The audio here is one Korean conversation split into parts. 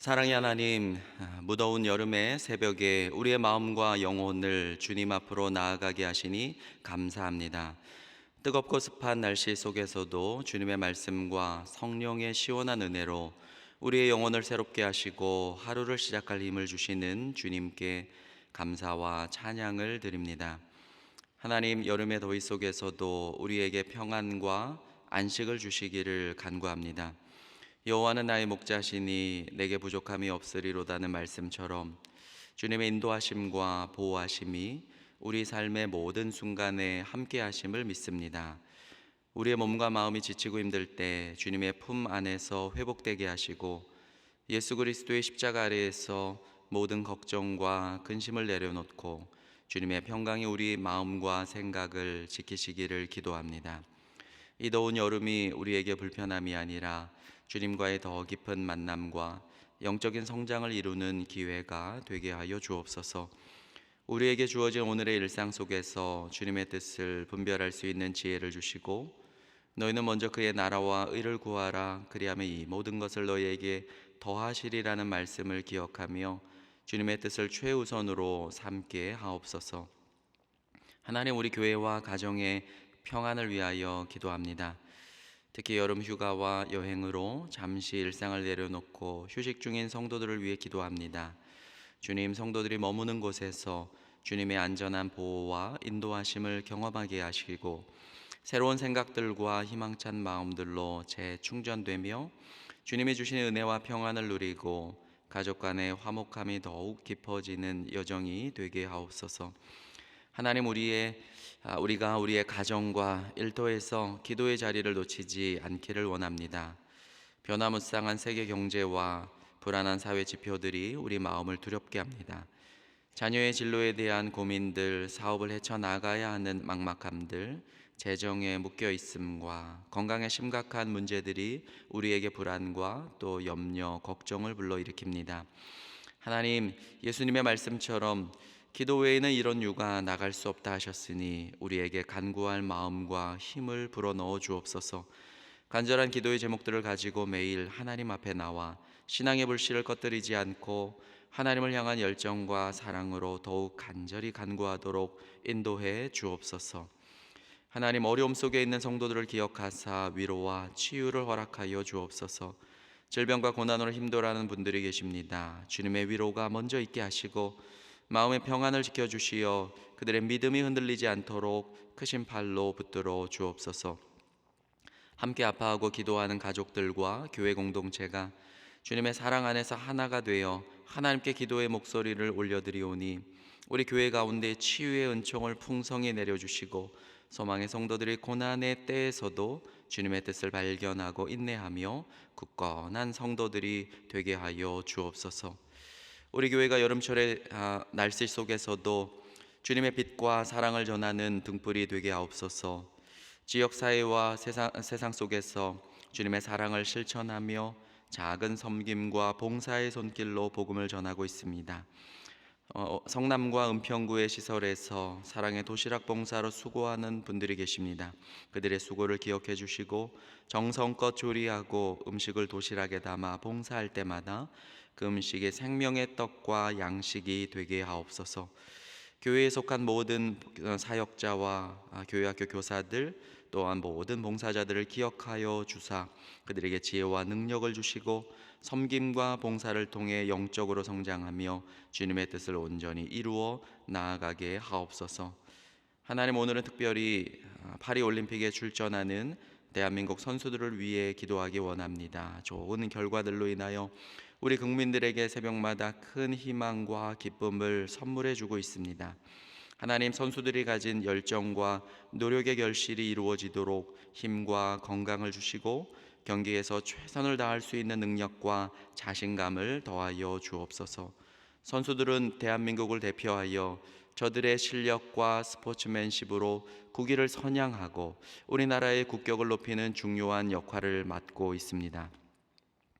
사랑의 하나님, 무더운 여름의 새벽에 우리의 마음과 영혼을 주님 앞으로 나아가게 하시니 감사합니다. 뜨겁고 습한 날씨 속에서도 주님의 말씀과 성령의 시원한 은혜로 우리의 영혼을 새롭게 하시고 하루를 시작할 힘을 주시는 주님께 감사와 찬양을 드립니다. 하나님, 여름의 더위 속에서도 우리에게 평안과 안식을 주시기를 간구합니다. 여호와는 나의 목자시니 내게 부족함이 없으리로다는 말씀처럼 주님의 인도하심과 보호하심이 우리 삶의 모든 순간에 함께 하심을 믿습니다. 우리의 몸과 마음이 지치고 힘들 때 주님의 품 안에서 회복되게 하시고 예수 그리스도의 십자가 아래에서 모든 걱정과 근심을 내려놓고 주님의 평강이 우리 마음과 생각을 지키시기를 기도합니다. 이 더운 여름이 우리에게 불편함이 아니라 주님과의 더 깊은 만남과 영적인 성장을 이루는 기회가 되게 하여 주옵소서. 우리에게 주어진 오늘의 일상 속에서 주님의 뜻을 분별할 수 있는 지혜를 주시고 너희는 먼저 그의 나라와 의를 구하라 그리하면 이 모든 것을 너희에게 더하시리라는 말씀을 기억하며 주님의 뜻을 최우선으로 삼게 하옵소서. 하나님 우리 교회와 가정의 평안을 위하여 기도합니다. 특히 여름 휴가와 여행으로 잠시 일상을 내려놓고 휴식 중인 성도들을 위해 기도합니다. 주님 성도들이 머무는 곳에서 주님의 안전한 보호와 인도하심을 경험하게 하시고 새로운 생각들과 희망찬 마음들로 재충전되며 주님이 주시는 은혜와 평안을 누리고 가족 간의 화목함이 더욱 깊어지는 여정이 되게 하옵소서. 하나님 우리의 아, 우리가 우리의 가정과 일터에서 기도의 자리를 놓치지 않기를 원합니다. 변화무쌍한 세계 경제와 불안한 사회 지표들이 우리 마음을 두렵게 합니다. 자녀의 진로에 대한 고민들, 사업을 헤쳐 나가야 하는 막막함들, 재정에 묶여 있음과 건강에 심각한 문제들이 우리에게 불안과 또 염려, 걱정을 불러일으킵니다. 하나님, 예수님의 말씀처럼 기도 외에는 이런 유가 나갈 수 없다 하셨으니 우리에게 간구할 마음과 힘을 불어 넣어 주옵소서. 간절한 기도의 제목들을 가지고 매일 하나님 앞에 나와 신앙의 불씨를 꺼뜨리지 않고 하나님을 향한 열정과 사랑으로 더욱 간절히 간구하도록 인도해 주옵소서. 하나님 어려움 속에 있는 성도들을 기억하사 위로와 치유를 허락하여 주옵소서. 질병과 고난으로 힘들어하는 분들이 계십니다. 주님의 위로가 먼저 있게 하시고 마음의 평안을 지켜 주시어 그들의 믿음이 흔들리지 않도록 크신 팔로 붙들어 주옵소서. 함께 아파하고 기도하는 가족들과 교회 공동체가 주님의 사랑 안에서 하나가 되어 하나님께 기도의 목소리를 올려드리오니 우리 교회 가운데 치유의 은총을 풍성히 내려주시고 소망의 성도들이 고난의 때에서도 주님의 뜻을 발견하고 인내하며 굳건한 성도들이 되게 하여 주옵소서. 우리 교회가 여름철의 아, 날씨 속에서도 주님의 빛과 사랑을 전하는 등불이 되게 하옵소서. 지역 사회와 세상, 세상 속에서 주님의 사랑을 실천하며 작은 섬김과 봉사의 손길로 복음을 전하고 있습니다. 어, 성남과 은평구의 시설에서 사랑의 도시락 봉사로 수고하는 분들이 계십니다. 그들의 수고를 기억해 주시고 정성껏 조리하고 음식을 도시락에 담아 봉사할 때마다 그 음식이 생명의 떡과 양식이 되게 하옵소서. 교회에 속한 모든 사역자와 아, 교회 학교 교사들 또한 모든 봉사자들을 기억하여 주사 그들에게 지혜와 능력을 주시고 섬김과 봉사를 통해 영적으로 성장하며 주님의 뜻을 온전히 이루어 나아가게 하옵소서. 하나님 오늘은 특별히 아, 파리 올림픽에 출전하는 대한민국 선수들을 위해 기도하기 원합니다. 좋은 결과들로 인하여 우리 국민들에게 새벽마다 큰 희망과 기쁨을 선물해 주고 있습니다. 하나님 선수들이 가진 열정과 노력의 결실이 이루어지도록 힘과 건강을 주시고 경기에서 최선을 다할 수 있는 능력과 자신감을 더하여 주옵소서. 선수들은 대한민국을 대표하여 저들의 실력과 스포츠맨십으로 국위를 선양하고 우리나라의 국격을 높이는 중요한 역할을 맡고 있습니다.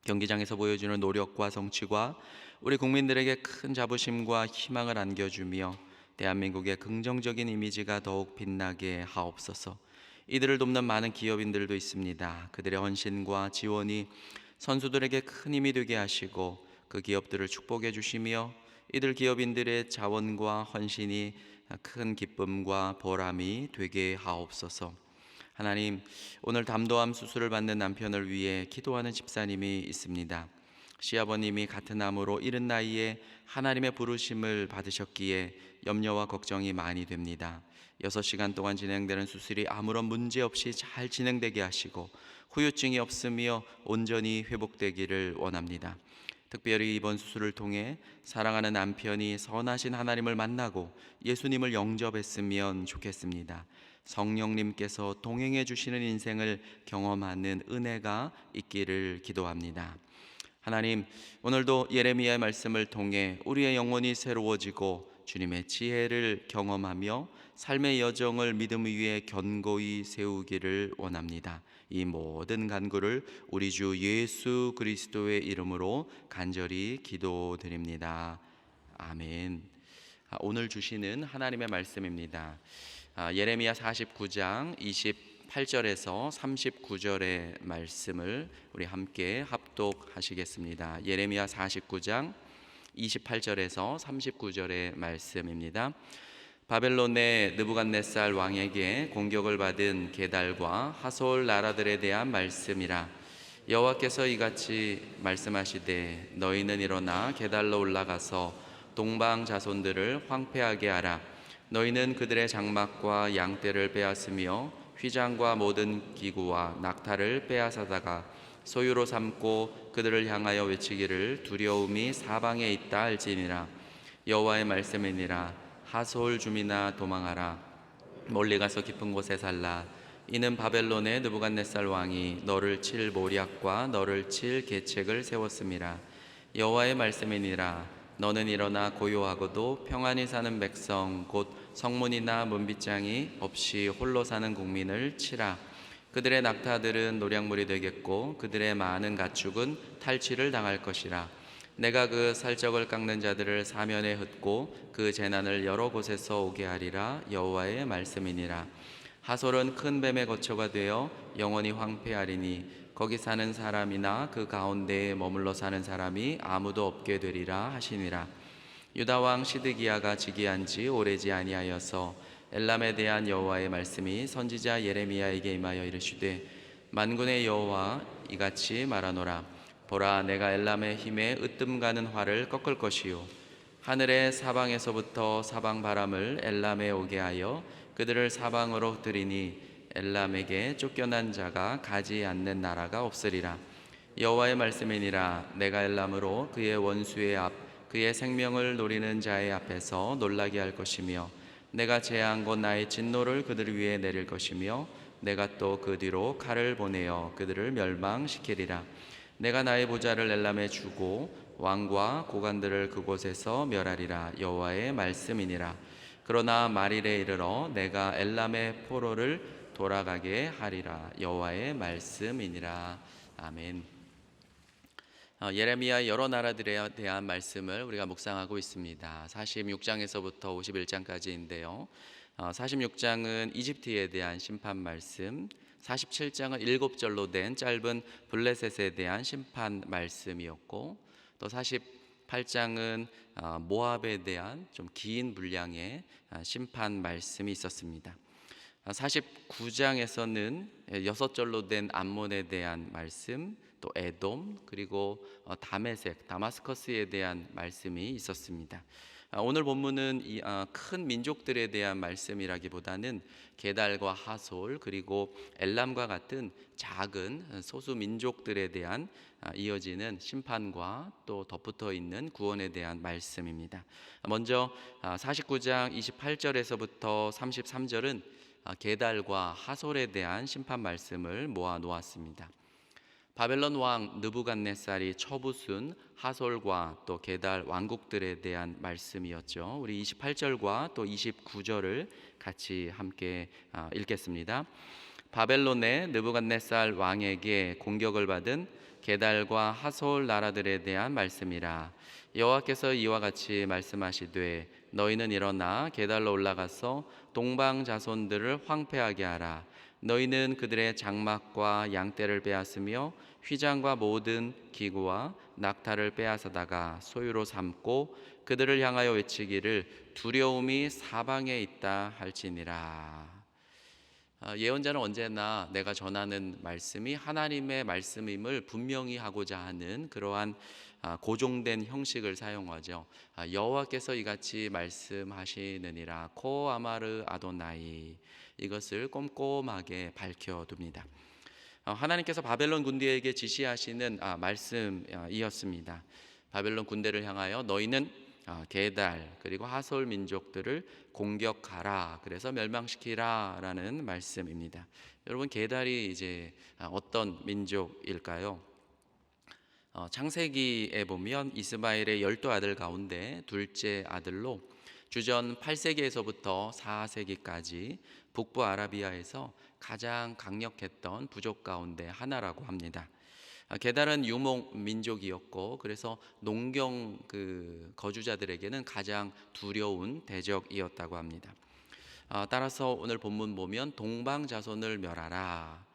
경기장에서 보여주는 노력과 성취가 우리 국민들에게 큰 자부심과 희망을 안겨주며 대한민국의 긍정적인 이미지가 더욱 빛나게 하옵소서. 이들을 돕는 많은 기업인들도 있습니다. 그들의 헌신과 지원이 선수들에게 큰 힘이 되게 하시고 그 기업들을 축복해 주시며 이들 기업인들의 자원과 헌신이 큰 기쁨과 보람이 되게 하옵소서. 하나님, 오늘 담도암 수술을 받는 남편을 위해 기도하는 집사님이 있습니다. 시아버님이 같은 암으로 이른 나이에 하나님의 부르심을 받으셨기에 염려와 걱정이 많이 됩니다. 6시간 동안 진행되는 수술이 아무런 문제 없이 잘 진행되게 하시고 후유증이 없으며 온전히 회복되기를 원합니다. 특별히 이번 수술을 통해 사랑하는 남편이 선하신 하나님을 만나고 예수님을 영접했으면 좋겠습니다. 성령님께서 동행해 주시는 인생을 경험하는 은혜가 있기를 기도합니다. 하나님, 오늘도 예레미야의 말씀을 통해 우리의 영혼이 새로워지고 주님의 지혜를 경험하며 삶의 여정을 믿음 위에 견고히 세우기를 원합니다. 이 모든 간구를 우리 주 예수 그리스도의 이름으로 간절히 기도드립니다. 아멘. 아, 오늘 주시는 하나님의 말씀입니다. 아, 예레미야 49장 28절에서 39절의 말씀을 우리 함께 합독하시겠습니다. 예레미야 49장 28절에서 39절의 말씀입니다. 바벨론의 느부갓네살 왕에게 공격을 받은 게달과 하솔 나라들에 대한 말씀이라 여호와께서 이같이 말씀하시되 너희는 일어나 게달로 올라가서 동방 자손들을 황폐하게 하라 너희는 그들의 장막과 양떼를 빼앗으며 휘장과 모든 기구와 낙타를 빼앗아다가 소유로 삼고 그들을 향하여 외치기를 두려움이 사방에 있다 할지니라. 여호와의 말씀이니라. 하솔 주민아 도망하라. 멀리 가서 깊은 곳에 살라. 이는 바벨론의 느부갓네살 왕이 너를 칠 모략과 너를 칠 계책을 세웠음이라 여호와의 말씀이니라. 너는 일어나 고요하고도 평안히 사는 백성 곧 성문이나 문빗장이 없이 홀로 사는 국민을 치라. 그들의 낙타들은 노량물이 되겠고 그들의 많은 가축은 탈취를 당할 것이라. 내가 그 살적을 깎는 자들을 사면에 흩고 그 재난을 여러 곳에서 오게 하리라. 여호와의 말씀이니라. 하솔은 큰 뱀의 거처가 되어 영원히 황폐하리니 거기 사는 사람이나 그 가운데에 머물러 사는 사람이 아무도 없게 되리라 하시니라 유다 왕 시드기야가 즉위한 지 오래지 아니하여서 엘람에 대한 여호와의 말씀이 선지자 예레미야에게 임하여 이르시되 만군의 여호와 이같이 말하노라. 보라 내가 엘람의 힘에 으뜸 가는 활을 꺾을 것이요. 하늘의 사방에서부터 사방 바람을 엘람에 오게 하여 그들을 사방으로 흩으리니 엘람에게 쫓겨난 자가 가지 않는 나라가 없으리라. 여호와의 말씀이니라. 내가 엘람으로 그의 원수의 앞 그의 생명을 노리는 자의 앞에서 놀라게 할 것이며 내가 제한 곧 나의 진노를 그들 위에 내릴 것이며 내가 또 그 뒤로 칼을 보내어 그들을 멸망시키리라. 내가 나의 보좌를 엘람에 주고 왕과 고관들을 그곳에서 멸하리라. 여호와의 말씀이니라. 그러나 말일에 이르러 내가 엘람의 포로를 돌아가게 하리라. 여호와의 말씀이니라. 아멘. 어, 예레미야 여러 나라들에 대한 말씀을 우리가 묵상하고 있습니다. 46장에서부터 51장까지인데요. 46장은 이집트에 대한 심판 말씀, 47장은 일곱 절로 된 짧은 블레셋에 대한 심판 말씀이었고, 또 48장은 어, 모압에 대한 좀 긴 분량의 아, 심판 말씀이 있었습니다. 49장에서는 여섯 절로 된 암몬에 대한 말씀, 또 에돔 그리고 어, 다메섹, 다마스커스에 대한 말씀이 있었습니다. 아, 오늘 본문은 이, 아, 큰 민족들에 대한 말씀이라기보다는 게달과 하솔 그리고 엘람과 같은 작은 소수 민족들에 대한 아, 이어지는 심판과 또 덧붙어 있는 구원에 대한 말씀입니다. 먼저 49장 28절에서부터 33절은 게달과 하솔에 대한 심판 말씀을 모아 놓았습니다. 바벨론 왕 느부갓네살이 처부순 하솔과 또 게달 왕국들에 대한 말씀이었죠. 우리 28절과 또 29절을 같이 함께 아, 읽겠습니다. 바벨론의 느부갓네살 왕에게 공격을 받은 게달과 하솔 나라들에 대한 말씀이라 여호와께서 이와 같이 말씀하시되 너희는 일어나 게달로 올라가서 동방 자손들을 황폐하게 하라 너희는 그들의 장막과 양떼를 빼앗으며 휘장과 모든 기구와 낙타를 빼앗아다가 소유로 삼고 그들을 향하여 외치기를 두려움이 사방에 있다 할지니라. 아, 예언자는 언제나 내가 전하는 말씀이 하나님의 말씀임을 분명히 하고자 하는 그러한 아, 고정된 형식을 사용하죠. 아, 여호와께서 이같이 말씀하시느니라 코 아마르 아도나이 이것을 꼼꼼하게 밝혀둡니다. 어, 하나님께서 바벨론 군대에게 지시하시는 아, 말씀이었습니다. 바벨론 군대를 향하여 너희는 아, 게달 그리고 하솔 민족들을 공격하라 그래서 멸망시키라라는 말씀입니다. 여러분 게달이 이제 아, 어떤 민족일까요? 어, 창세기에 보면 이스마엘의 열두 아들 가운데 둘째 아들로 주전 8세기에서부터 4세기까지 북부 아라비아에서 가장 강력했던 부족 가운데 하나라고 합니다. 아, 게달은 유목 민족이었고 그래서 농경 그 거주자들에게는 가장 두려운 대적이었다고 합니다. 아, 따라서 오늘 본문 보면 동방 자손을 멸하라.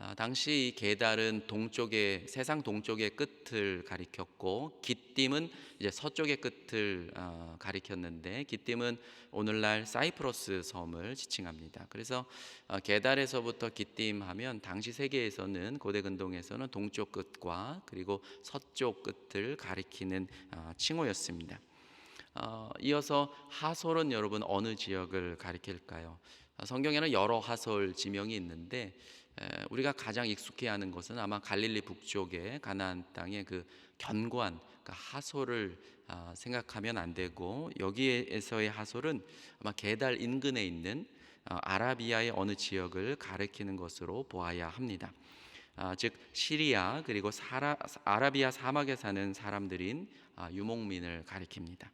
아, 당시 이 게달은 동쪽의 세상 동쪽의 끝을 가리켰고 기띔은 이제 서쪽의 끝을 어, 가리켰는데 기띔은 오늘날 사이프러스 섬을 지칭합니다. 그래서 어, 게달에서부터 기띔하면 당시 세계에서는 고대 근동에서는 동쪽 끝과 그리고 서쪽 끝을 가리키는 어, 칭호였습니다. 어, 이어서 하솔은 여러분 어느 지역을 가리킬까요? 어, 성경에는 여러 하솔 지명이 있는데 에, 우리가 가장 익숙해 하는 것은 아마 갈릴리 북쪽의 가나안 땅의 그 견고한 그 하솔을 아, 생각하면 안 되고 여기에서의 하솔은 아마 게달 인근에 있는 어, 아라비아의 어느 지역을 가리키는 것으로 보아야 합니다. 아, 즉 시리아 그리고 사라, 아라비아 사막에 사는 사람들인 아, 유목민을 가리킵니다.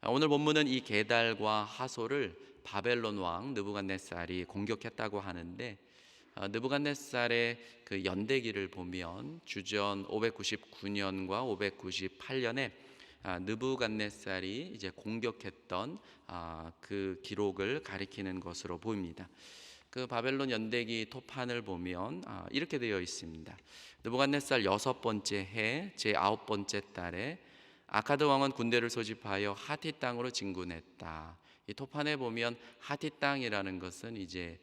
아, 오늘 본문은 이 게달과 하솔을 바벨론 왕 느부갓네살이 공격했다고 하는데 아, 느부갓네살의 그 연대기를 보면 주전 599년과 598년에 아, 느부갓네살이 이제 공격했던 아, 그 기록을 가리키는 것으로 보입니다. 그 바벨론 연대기 토판을 보면 아, 이렇게 되어 있습니다. 느부갓네살 여섯 번째 해 제 아홉 번째 달에 아카드 왕은 군대를 소집하여 하티 땅으로 진군했다. 이 토판에 보면 하티 땅이라는 것은 이제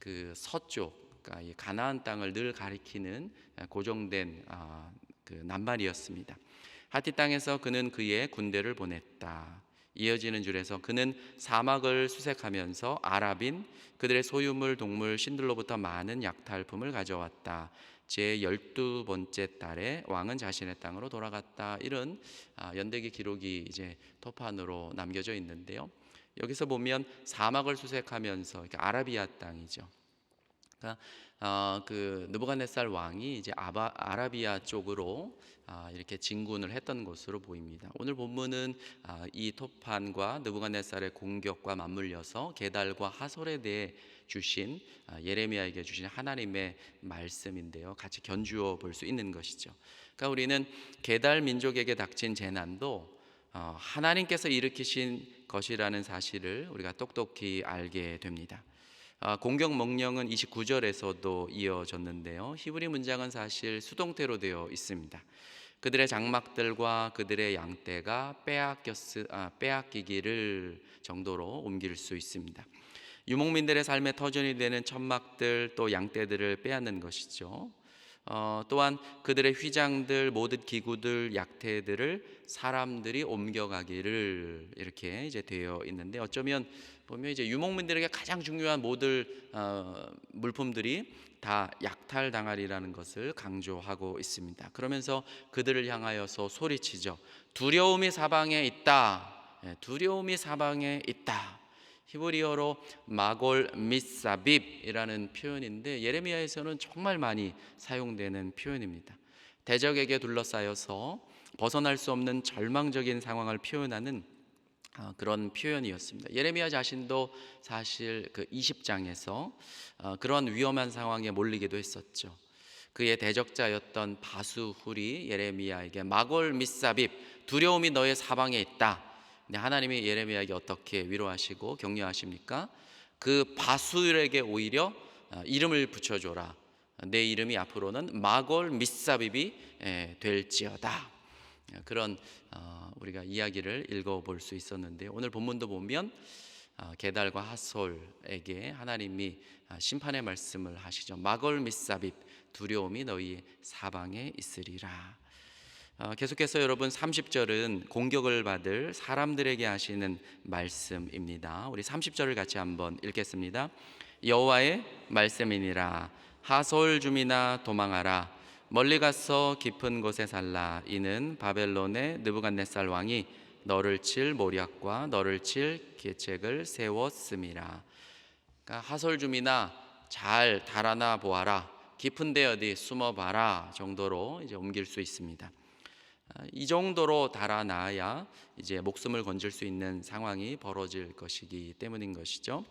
그 서쪽, 그러니까 이 가나안 땅을 늘 가리키는 고정된 아, 그 낱말이었습니다. 하티 땅에서 그는 그의 군대를 보냈다. 이어지는 줄에서 그는 사막을 수색하면서 아랍인 그들의 소유물 동물 신들로부터 많은 약탈품을 가져왔다. 제 열두 번째 달에 왕은 자신의 땅으로 돌아갔다. 이런 아, 연대기 기록이 이제 토판으로 남겨져 있는데요. 여기서 보면 사막을 수색하면서 이렇게 아라비아 땅이죠. 그러니까 어, 그 느부갓네살 왕이 이제 아바, 아라비아 쪽으로 아, 이렇게 진군을 했던 것으로 보입니다. 오늘 본문은 아, 이 토판과 느부갓네살의 공격과 맞물려서 게달과 하솔에 대해 주신 아, 예레미야에게 주신 하나님의 말씀인데요. 같이 견주어 볼 수 있는 것이죠. 그러니까 우리는 게달 민족에게 닥친 재난도 어, 하나님께서 일으키신 것이라는 사실을 우리가 똑똑히 알게 됩니다. 아, 공격 명령은 29절에서도 이어졌는데요. 히브리 문장은 사실 수동태로 되어 있습니다. 그들의 장막들과 그들의 양떼가 빼앗겼, 아, 빼앗기기를 정도로 옮길 수 있습니다. 유목민들의 삶의 터전이 되는 천막들 또 양떼들을 빼앗는 것이죠. 어, 또한 그들의 휘장들, 모든 기구들, 약태들을 사람들이 옮겨가기를 이렇게 이제 되어 있는데 어쩌면 보면 이제 유목민들에게 가장 중요한 모든 어, 물품들이 다 약탈 당하리라는 것을 강조하고 있습니다. 그러면서 그들을 향하여서 소리치죠. 두려움이 사방에 있다. 예, 두려움이 사방에 있다. 히브리어로 마골 미사빕이라는 표현인데 예레미야에서는 정말 많이 사용되는 표현입니다. 대적에게 둘러싸여서 벗어날 수 없는 절망적인 상황을 표현하는 어, 그런 표현이었습니다. 예레미야 자신도 사실 그 20장에서 어, 그런 위험한 상황에 몰리기도 했었죠. 그의 대적자였던 바수훌이 예레미야에게 마골 미사빕 두려움이 너의 사방에 있다. 근데 하나님이 예레미야에게 어떻게 위로하시고 격려하십니까? 그 바수엘에게 오히려 어, 이름을 붙여줘라. 내 이름이 앞으로는 마골 에, 될지어다. 그런 어, 우리가 이야기를 읽어볼 수 있었는데 오늘 본문도 보면 어, 게달과 하솔에게 하나님이 아, 심판의 말씀을 하시죠. 마골 미사빕 두려움이 너희 사방에 있으리라. 어, 계속해서 여러분 30절은 공격을 받을 사람들에게 하시는 말씀입니다. 우리 30절을 같이 한번 읽겠습니다. 여호와의 말씀이니라 하솔 주민아 도망하라 멀리 가서 깊은 곳에 살라 이는 바벨론의 느부갓네살 왕이 너를 칠 모략과 너를 칠 계책을 세웠음이라. 그러니까 하솔 주민아 잘 달아나 보아라 깊은 데 어디 숨어 봐라 정도로 이제 옮길 수 있습니다. 아, 이 정도로 달아나야 이제 목숨을 건질 수 있는 상황이 벌어질 것이기 때문인 것이죠.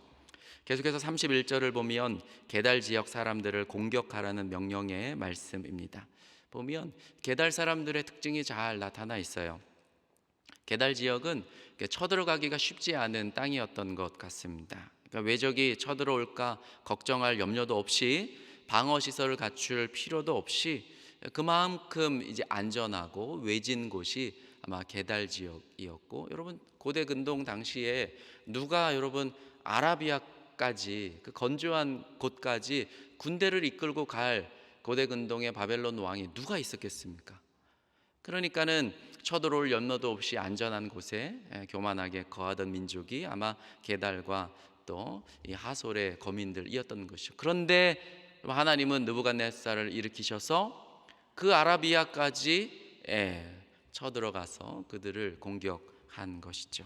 계속해서 31절을 보면 게달 지역 사람들을 공격하라는 명령의 말씀입니다. 보면 게달 사람들의 특징이 잘 나타나 있어요. 게달 지역은 쳐들어가기가 쉽지 않은 땅이었던 것 같습니다. 그러니까 외적이 쳐들어올까 걱정할 염려도 없이 방어 시설을 갖출 필요도 없이 그만큼 이제 안전하고 외진 곳이 아마 게달 지역이었고 여러분 고대 근동 당시에 누가 여러분 아라비아까지 그 건조한 곳까지 군대를 이끌고 갈 고대 근동의 바벨론 왕이 누가 있었겠습니까? 그러니까는 쳐들어올 염려도 없이 안전한 곳에 예, 교만하게 거하던 민족이 아마 게달과 또 이 하솔의 거민들이었던 것이죠. 그런데 하나님은 느부갓네살을 일으키셔서 그 아라비아까지 예, 쳐들어가서 그들을 공격한 것이죠.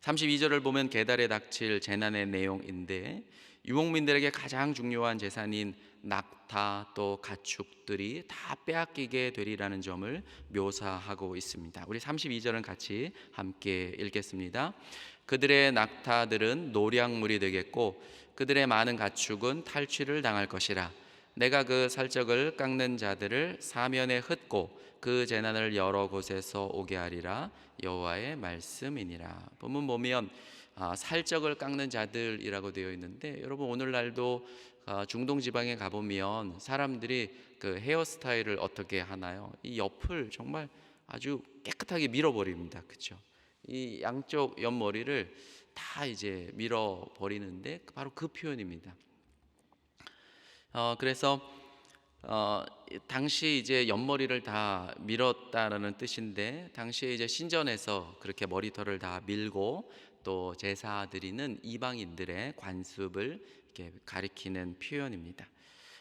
32절을 보면 게달에 닥칠 재난의 내용인데 유목민들에게 가장 중요한 재산인 낙타 또 가축들이 다 빼앗기게 되리라는 점을 묘사하고 있습니다. 우리 32절은 같이 함께 읽겠습니다. 그들의 낙타들은 노량물이 되겠고 그들의 많은 가축은 탈취를 당할 것이라. 내가 그 살적을 깎는 자들을 사면에 흩고 그 재난을 여러 곳에서 오게 하리라 여호와의 말씀이니라. 본문 보면 아, 살적을 깎는 자들이라고 되어 있는데 여러분 오늘날도 아, 중동 지방에 가보면 사람들이 그 헤어스타일을 어떻게 하나요? 이 옆을 정말 아주 깨끗하게 밀어버립니다. 그렇죠? 이 양쪽 옆머리를 다 이제 밀어버리는데 바로 그 표현입니다. 어, 그래서 어, 당시 이제 옆머리를 다 밀었다라는 뜻인데 당시에 이제 신전에서 그렇게 머리털을 다 밀고 또 제사 드리는 이방인들의 관습을 이렇게 가리키는 표현입니다.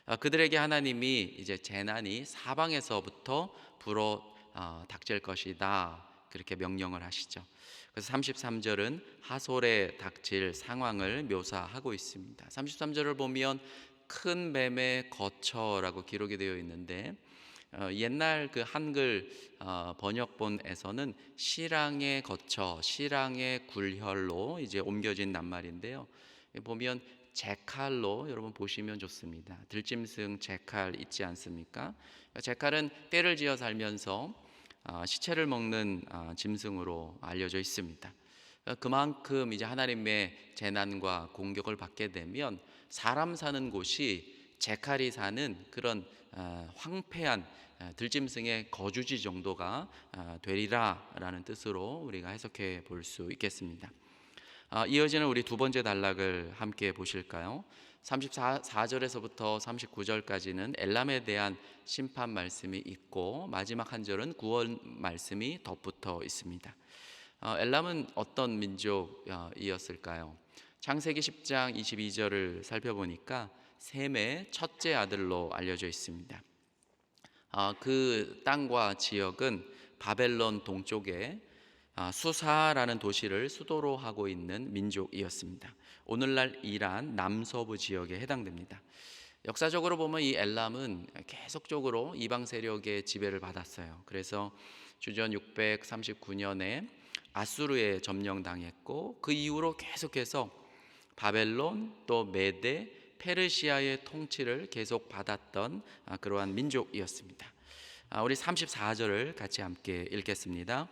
어, 그들에게 하나님이 이제 재난이 사방에서부터 불어 어, 닥칠 것이다 그렇게 명령을 하시죠. 그래서 33절은 하솔에 닥칠 상황을 묘사하고 있습니다. 33절을 보면 큰 뱀의 거처라고 기록이 되어 있는데 어, 옛날 그 한글 어, 번역본에서는 시랑의 거처, 시랑의 굴혈로 이제 옮겨진 낱말인데요. 보면 제칼로 여러분 보시면 좋습니다. 들짐승 제칼 있지 않습니까? 제칼은 때를 지어 살면서 아, 시체를 먹는 아, 짐승으로 알려져 있습니다. 그만큼 이제 하나님의 재난과 공격을 받게 되면 사람 사는 곳이 제칼이 사는 그런 아, 황폐한 들짐승의 거주지 정도가 되리라라는 뜻으로 우리가 해석해 볼 수 있겠습니다. 이어지는 우리 두 번째 단락을 함께 보실까요? 34절에서부터 39절까지는 엘람에 대한 심판 말씀이 있고 마지막 한 절은 구원 말씀이 덧붙어 있습니다. 어, 엘람은 어떤 민족이었을까요? 창세기 10장 22절을 살펴보니까 셈의 첫째 아들로 알려져 있습니다. 어, 그 땅과 지역은 바벨론 동쪽에 아, 수사라는 도시를 수도로 하고 있는 민족이었습니다. 오늘날 이란 남서부 지역에 해당됩니다. 역사적으로 보면 이 엘람은 계속적으로 이방 세력의 지배를 받았어요. 그래서 주전 639년에 아수르에 점령당했고 그 이후로 계속해서 바벨론 또 메데 페르시아의 통치를 계속 받았던 아, 그러한 민족이었습니다. 아, 우리 34절을 같이 함께 읽겠습니다.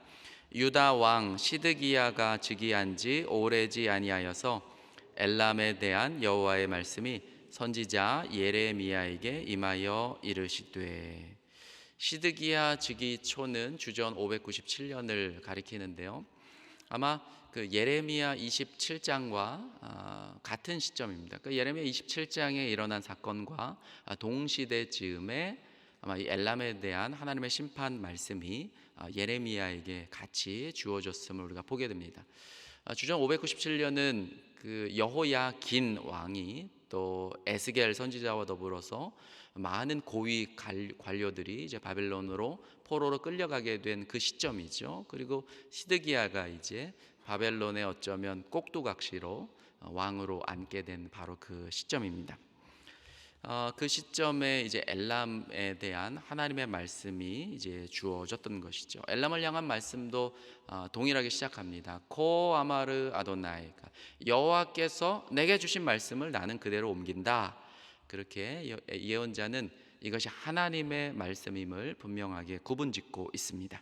유다 왕 시드기야가 즉위한 지 오래지 아니하여서 엘람에 대한 여호와의 말씀이 선지자 예레미야에게 임하여 이르시되 시드기야 즉위 초는 주전 597년을 가리키는데요. 아마 그 예레미야 27장과 같은 시점입니다. 그 예레미야 27장에 일어난 사건과 아, 동시대 즈음에 아마 이 엘람에 대한 하나님의 심판 말씀이 아, 예레미야에게 같이 주어졌음을 우리가 보게 됩니다. 아, 주전 597년은 그 여호야 긴 왕이 또 에스겔 선지자와 더불어서 많은 고위 관- 관료들이 이제 바벨론으로 포로로 끌려가게 된 그 시점이죠. 그리고 시드기야가 이제 바벨론의 어쩌면 꼭두각시로 어, 왕으로 앉게 된 바로 그 시점입니다. 어, 그 시점에 이제 엘람에 대한 하나님의 말씀이 이제 주어졌던 것이죠. 엘람을 향한 말씀도 어, 동일하게 시작합니다. 코 아마르 아도나이가 여호와께서 내게 주신 말씀을 나는 그대로 옮긴다. 그렇게 예- 예언자는 이것이 하나님의 말씀임을 분명하게 구분짓고 있습니다.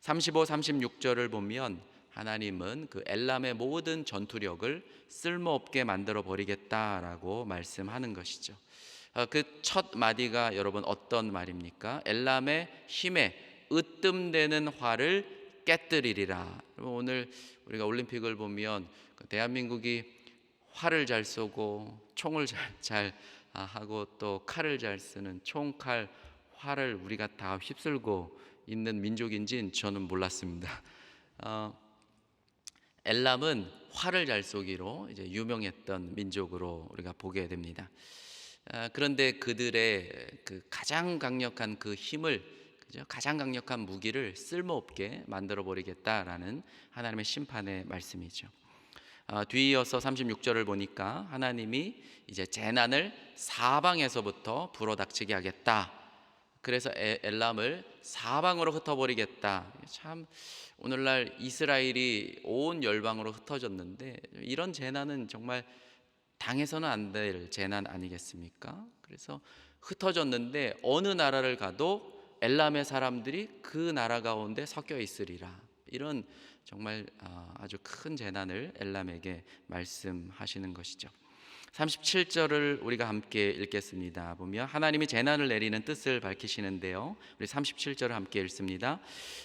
35, 36절을 보면 하나님은 그 엘람의 모든 전투력을 쓸모없게 만들어 버리겠다라고 말씀하는 것이죠. 그 첫 마디가 여러분 어떤 말입니까? 엘람의 힘에 으뜸되는 활을 깨뜨리리라. 오늘 우리가 올림픽을 보면 그 대한민국이 활을 잘 쏘고 총을 잘, 잘 아, 하고 또 칼을 잘 쓰는 총칼 활을 우리가 다 휩쓸고 있는 민족인지는 저는 몰랐습니다. 어, 엘람은 활을 잘 쏘기로 이제 유명했던 민족으로 우리가 보게 됩니다. 아, 그런데 그들의 그 가장 강력한 그 힘을 그죠? 가장 강력한 무기를 쓸모없게 만들어 버리겠다라는 하나님의 심판의 말씀이죠. 아, 뒤이어서 36절을 보니까 하나님이 이제 재난을 사방에서부터 불어닥치게 하겠다. 그래서 에- 엘람을 사방으로 흩어버리겠다. 참 오늘날 이스라엘이 온 열방으로 흩어졌는데 이런 재난은 정말 당해서는 안 될 재난 아니겠습니까? 그래서 흩어졌는데 어느 나라를 가도 엘람의 사람들이 그 나라 가운데 섞여 있으리라. 이런 정말 아, 아주 큰 재난을 엘람에게 말씀하시는 것이죠. 37절을 우리가 함께 읽겠습니다. 보면 하나님이 재난을 내리는 뜻을 밝히시는데요. 우리 37절을 함께 읽습니다.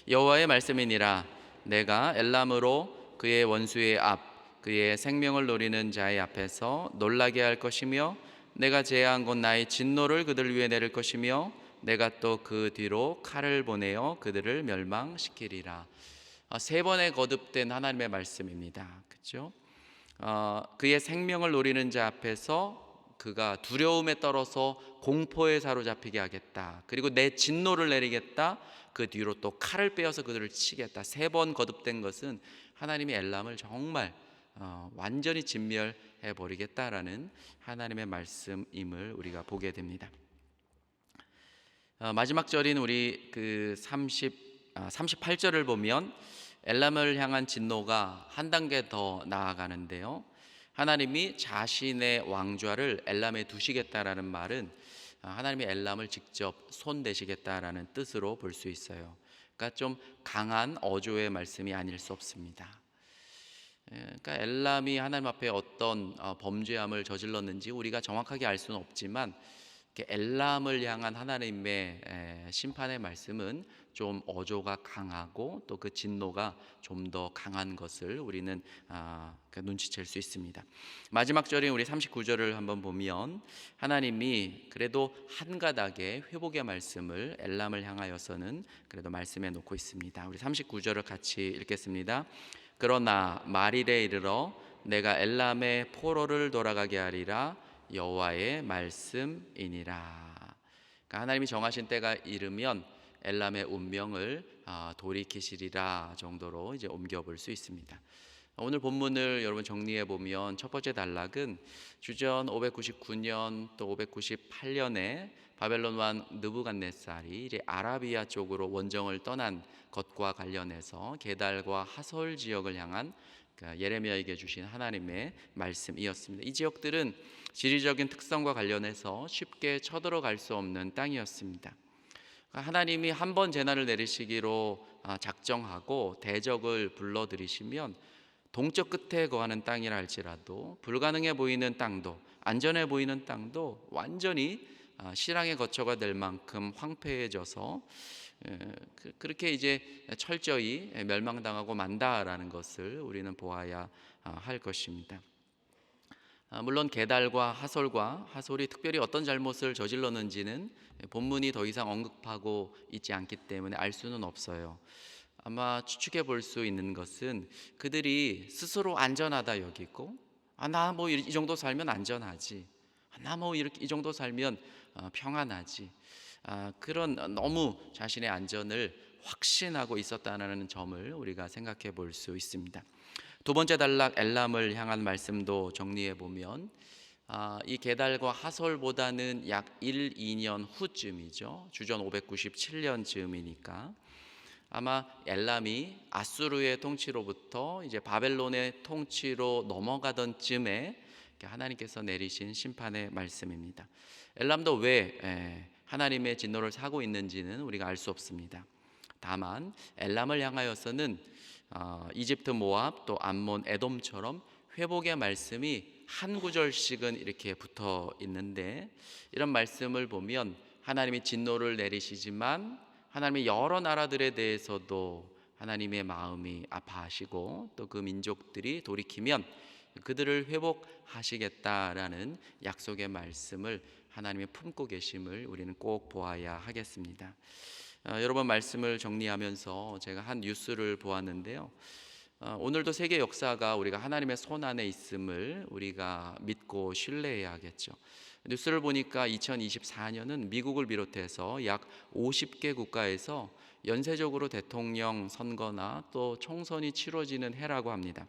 여호와의 말씀이니라 내가 엘람으로 그의 원수의 앞 그의 생명을 노리는 자의 앞에서 놀라게 할 것이며 내가 제한 곳 나의 진노를 그들 위에 내릴 것이며 내가 또 그 뒤로 칼을 보내어 그들을 멸망시키리라. 아, 세 번에 거듭된 하나님의 말씀입니다. 그렇죠? 어, 그의 생명을 노리는 자 앞에서 그가 두려움에 떨어서 공포에 사로잡히게 하겠다. 그리고 내 진노를 내리겠다. 그 뒤로 또 칼을 빼어서 그들을 치겠다. 세 번 거듭된 것은 하나님이 엘람을 정말 어, 완전히 진멸해 버리겠다라는 하나님의 말씀임을 우리가 보게 됩니다. 어, 마지막 절인 우리 그 30, 아, 38절을 보면 엘람을 향한 진노가 한 단계 더 나아가는데요. 하나님이 자신의 왕좌를 엘람에 두시겠다라는 말은 아, 하나님이 엘람을 직접 손대시겠다라는 뜻으로 볼 수 있어요. 그러니까 좀 강한 어조의 말씀이 아닐 수 없습니다. 예, 그러니까 엘람이 하나님 앞에 어떤 어, 범죄함을 저질렀는지 우리가 정확하게 알 수는 없지만 엘람을 향한 하나님의 에, 심판의 말씀은 좀 어조가 강하고 또 그 진노가 좀 더 강한 것을 우리는 아, 그 눈치챌 수 있습니다. 마지막 절인 우리 39절을 한번 보면 하나님이 그래도 한 가닥의 회복의 말씀을 엘람을 향하여서는 그래도 말씀해 놓고 있습니다. 우리 39절을 같이 읽겠습니다. 그러나 말일에 이르러 내가 엘람의 포로를 돌아가게 하리라 여호와의 말씀이니라. 그러니까 하나님이 정하신 때가 이르면 엘람의 운명을 아, 돌이키시리라 정도로 이제 옮겨볼 수 있습니다. 오늘 본문을 여러분 정리해 보면 첫 번째 단락은 주전 599년 또 598년에 바벨론 왕 느부갓네살이 이제 아라비아 쪽으로 원정을 떠난 것과 관련해서 게달과 하솔 지역을 향한 그러니까 예레미야에게 주신 하나님의 말씀이었습니다. 이 지역들은 지리적인 특성과 관련해서 쉽게 쳐들어갈 수 없는 땅이었습니다. 그러니까 하나님이 한 번 재난을 내리시기로 아, 작정하고 대적을 불러들이시면 동쪽 끝에 거하는 땅이라 할지라도 불가능해 보이는 땅도 안전해 보이는 땅도 완전히 아, 실랑의 거처가 될 만큼 황폐해져서 에, 그- 그렇게 이제 철저히 멸망당하고 만다라는 것을 우리는 보아야 아, 할 것입니다. 아, 물론 게달과 하솔과 하솔이 특별히 어떤 잘못을 저질렀는지는 본문이 더 이상 언급하고 있지 않기 때문에 알 수는 없어요. 아마 추측해 볼 수 있는 것은 그들이 스스로 안전하다 여기고 아 나 뭐 이 정도 살면 안전하지 아, 나뭐 이렇게 이 정도 살면 어, 평안하지 아, 그런 너무 자신의 안전을 확신하고 있었다는 점을 우리가 생각해 볼 수 있습니다. 두 번째 단락 엘람을 향한 말씀도 정리해 보면 아, 이 게달과 하솔보다는 약 1, 2년 후쯤이죠. 주전 597년 즈음이니까 아마 엘람이 아수르의 통치로부터 이제 바벨론의 통치로 넘어가던 쯤에 하나님께서 내리신 심판의 말씀입니다. 엘람도 왜 에, 하나님의 진노를 사고 있는지는 우리가 알 수 없습니다. 다만 엘람을 향하여서는 어, 이집트 모압 또 암몬 에돔처럼 회복의 말씀이 한 구절씩은 이렇게 붙어 있는데 이런 말씀을 보면 하나님이 진노를 내리시지만 하나님의 여러 나라들에 대해서도 하나님의 마음이 아파하시고 또 그 민족들이 돌이키면 그들을 회복하시겠다라는 약속의 말씀을 하나님의 품고 계심을 우리는 꼭 보아야 하겠습니다. 어, 여러분 말씀을 정리하면서 제가 한 뉴스를 보았는데요. 어, 오늘도 세계 역사가 우리가 하나님의 손 안에 있음을 우리가 믿고 신뢰해야겠죠. 뉴스를 보니까 2024년은 미국을 비롯해서 약 50개 국가에서 연쇄적으로 대통령 선거나 또 총선이 치러지는 해라고 합니다.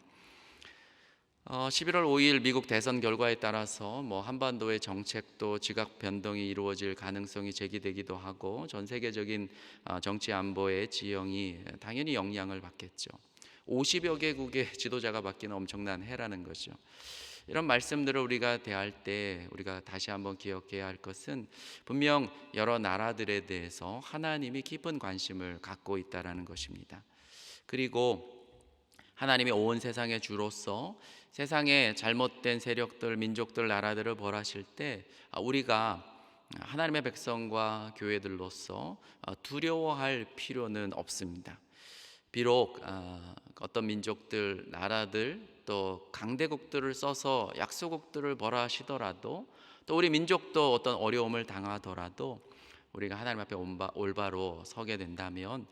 어, 11월 5일 미국 대선 결과에 따라서 뭐 한반도의 정책도 지각 변동이 이루어질 가능성이 제기되기도 하고 전 세계적인 어, 정치 안보의 지형이 당연히 영향을 받겠죠. 50여 개국의 지도자가 바뀌는 엄청난 해라는 거죠. 이런 말씀들을 우리가 대할 때 우리가 다시 한번 기억해야 할 것은 분명 여러 나라들에 대해서 하나님이 깊은 관심을 갖고 있다라는 것입니다. 그리고 하나님이 온 세상의 주로서 세상의 잘못된 세력들, 민족들, 나라들을 벌하실 때 아, 우리가 하나님의 백성과 교회들로서 어, 두려워할 필요는 없습니다. 비록 아, 어떤 민족들, 나라들 또 강대국들을 써서 약소국들을 벌하시더라도 또 우리 민족도 어떤 어려움을 당하더라도 우리가 하나님 앞에 올바로 서게 된다면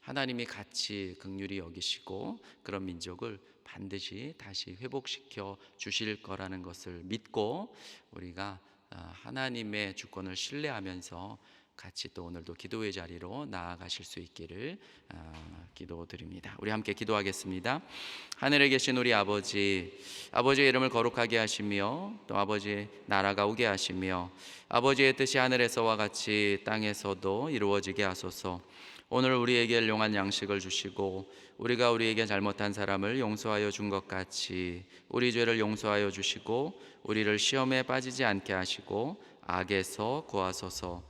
하나님이 같이 극률이 여기시고 그런 민족을 반드시 다시 회복시켜 주실 거라는 것을 믿고 우리가 아, 하나님의 주권을 신뢰하면서 같이 또 오늘도 기도의 자리로 나아가실 수 있기를 아, 기도드립니다. 우리 함께 기도하겠습니다. 하늘에 계신 우리 아버지, 아버지의 이름을 거룩하게 하시며 또 아버지의 나라가 오게 하시며 아버지의 뜻이 하늘에서와 같이 땅에서도 이루어지게 하소서. 오늘 우리에게 일용할 양식을 주시고 우리가 우리에게 잘못한 사람을 용서하여 준 것 같이 우리 죄를 용서하여 주시고 우리를 시험에 빠지지 않게 하시고 악에서 구하소서.